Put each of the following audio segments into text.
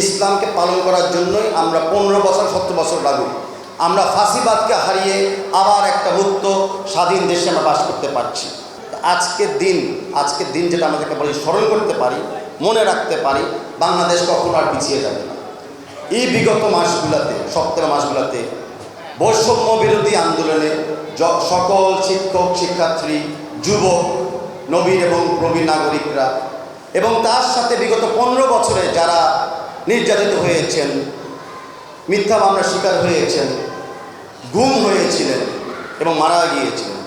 ইসলামকে পালন করার জন্যই আমরা পনেরো বছর, সত্তর বছর লাগু। আমরা ফাঁসিবাদকে হারিয়ে আবার একটা মুক্ত, স্বাধীন দেশে আমরা বাস করতে পারছি। আজকের দিন আজকের দিন যেটা আমাদেরকে বলি স্মরণ করতে পারি, মনে রাখতে পারি, বাংলাদেশ কখনো আর পিছিয়ে যাবে না। এই বিগত মাসগুলোতে সপ্তাহ মাসগুলোতে বৈষম্য বিরোধী আন্দোলনে সকল শিক্ষক, শিক্ষার্থী, যুবক, নবীন এবং প্রবীণ নাগরিকরা এবং তার সাথে বিগত পনেরো বছরে যারা নির্যাতিত হয়েছেন, মিথ্যা মামলার শিকার হয়েছেন, গুম হয়েছিলেন এবং মারা গিয়েছিলেন।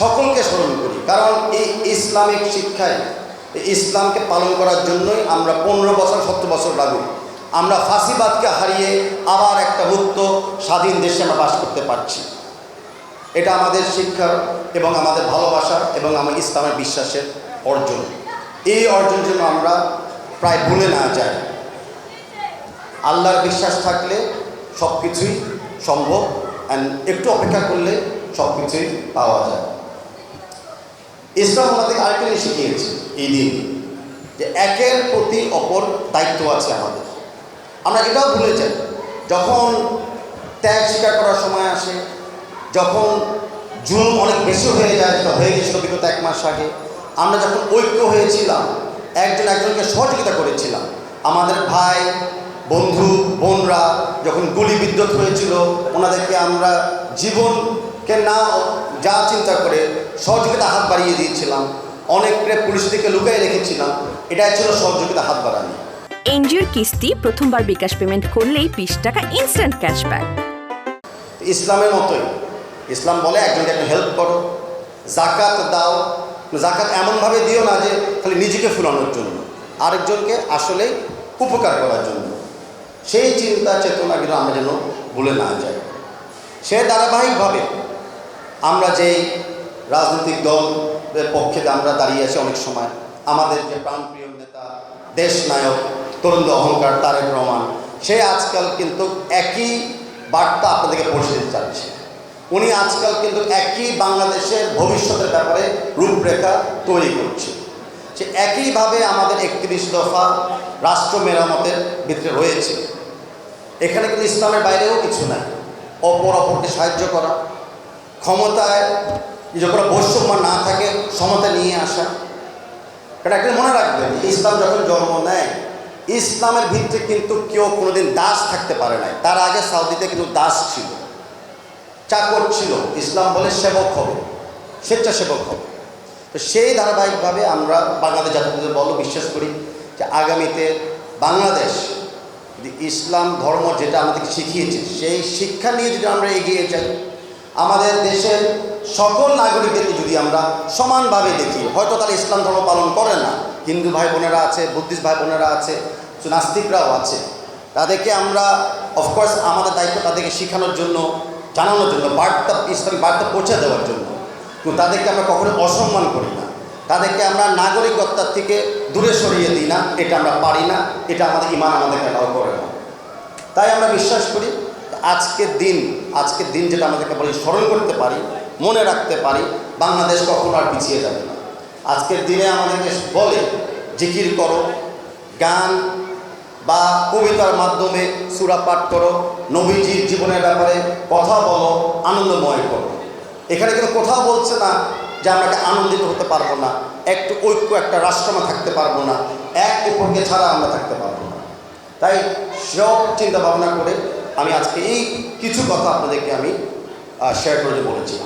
সকলকে স্মরণ করি, কারণ এই ইসলামিক শিক্ষায় ইসলামকে পালন করার জন্যই আমরা পনেরো বছর, সত্তর বছর লাগু। আমরা ফাঁসিবাদকে হারিয়ে আবার একটা মুক্ত, স্বাধীন দেশে আমরা বাস করতে পারছি। এটা আমাদের শিক্ষার এবং আমাদের ভালোবাসা এবং আমার ইসলামের বিশ্বাসের অর্জন। এই অর্জন যেন আমরা প্রায় ভুলে না যাই। আল্লাহর বিশ্বাস থাকলে সব কিছুই সম্ভব অ্যান্ড একটু অপেক্ষা করলে সব কিছুই পাওয়া যায়। ইসলাম আমাদের আরেকটা জিনিস শিখিয়েছে এই দিন, যে একের প্রতি অপর দায়িত্ব আছে আমাদের। আমরা এটাও ভুলে যাই, যখন ত্যাগ স্বীকার করার সময় আসে, যখন জুলুম অনেক বেশি হয়ে যায়, যেটা হয়ে গেছিল বিগত এক মাস আগে, আমরা যখন ঐক্য হয়েছিলাম, একজন একজনকে সহযোগিতা করেছিলাম, আমাদের ভাই বন্ধু বোনরা যখন গুলি বিদ্যুৎ হয়েছিল ওনাদেরকে আমরা জীবনকে না যা চিন্তা করে সহযোগিতা হাত বাড়িয়ে দিয়েছিলাম। অনেককে পুলিশ থেকে লুকিয়ে রেখেছিলাম। এটাই ছিল সহযোগিতা হাত বাড়ানো। এনজিওর কিস্তি প্রথমবার বিকাশ পেমেন্ট করলেই বিশ টাকা ইনস্ট্যান্ট ক্যাশব্যাক ইসলামের মতোই। ইসলাম বলে একজনকে একটা হেল্প করো। জাকাত দাও। জাকাত এমনভাবে দিও না যে খালি নিজেকে ফুলানোর জন্য। আরেকজনকে আসলে উপকার করার জন্য। সেই চিন্তা চেতনা কিন্তু আমরা যেন ভুলে না যাই। সে ধারাবাহিকভাবে আমরা যেই রাজনৈতিক দলের পক্ষে আমরা দাঁড়িয়ে আছি অনেক সময়, আমাদের যে প্রাণপ্রিয় নেতা, দেশ নায়ক, তরুণ অহংকার তারেক রহমান, সে আজকাল কিন্তু একই বার্তা আপনাদেরকে পৌঁছে দিতে চাচ্ছে। উনি আজকাল কিন্তু একই বাংলাদেশের ভবিষ্যতের ব্যাপারে রূপরেখা তৈরি করছে। সে একইভাবে আমাদের একত্রিশ দফা রাষ্ট্র মেরামতের ভিতরে রয়েছে। এখানে কিন্তু ইসলামের বাইরেও কিছু নাই। অপর অপরকে সাহায্য করা, ক্ষমতায় যখন বৈষম্য না থাকে, সমতা নিয়ে আসা। এটা একটা মনে রাখবেন, ইসলাম যখন জন্ম নেয়, ইসলামের ভিত্তি কিন্তু কেউ কোনোদিন দাস থাকতে পারে নাই। তার আগে সাউদিতে কিন্তু দাস ছিল, চাকর ছিল। ইসলাম বলে সেবক হবে, স্বেচ্ছাসেবক হবে। তো সেই ধারাবাহিকভাবে আমরা বাংলাদেশ জাতীয় বল বিশ্বাস করি যে আগামীতে বাংলাদেশ ইসলাম ধর্ম যেটা আমাদেরকে শিখিয়েছে, সেই শিক্ষা নিয়ে যদি আমরা এগিয়ে যাই, আমাদের দেশের সকল নাগরিকদেরকে যদি আমরা সমানভাবে দেখি, হয়তো তারা ইসলাম ধর্ম পালন করে না, হিন্দু ভাই বোনেরা আছে, বুদ্ধিস্ট ভাই বোনেরা আছে নাস্তিকরাও আছে, তাদেরকে আমরা অফকোর্স আমাদের দায়িত্ব তাদেরকে শেখানোর জন্য, জানানোর জন্য, বার্তা ইসলামিক বার্তা পৌঁছে দেওয়ার জন্য। তাদেরকে আমরা কখনো অসম্মান করি না। তাদেরকে আমরা নাগরিকত্বার থেকে দূরে সরিয়ে দিই না। এটা আমরা পারি না। এটা আমাদের ইমান আমাদেরকে অ্যালাউ করে না। তাই আমরা বিশ্বাস করি, আজকের দিন আজকের দিন যেটা আমাদেরকে বলি স্মরণ করতে পারি, মনে রাখতে পারি, বাংলাদেশ কখনো আর পিছিয়ে যাবে না। আজকের দিনে আমাদেরকে বলে, জিকির করো, গান বা কবিতার মাধ্যমে সুরা পাঠ করো, নবীজির জীবনের ব্যাপারে কথা বলো, আনন্দময় করো। এখানে কিন্তু কোথাও বলছে না যে আমরা একটা আনন্দিত হতে পারব না, একটু ঐক্য, একটা রাষ্ট্রমা থাকতে পারব না, এক অপরকে ছাড়া আমরা থাকতে পারব না। তাই সব চিন্তা ভাবনা করে আমি আজকে এই কিছু কথা আপনাদেরকে আমি শেয়ার করে বলেছি।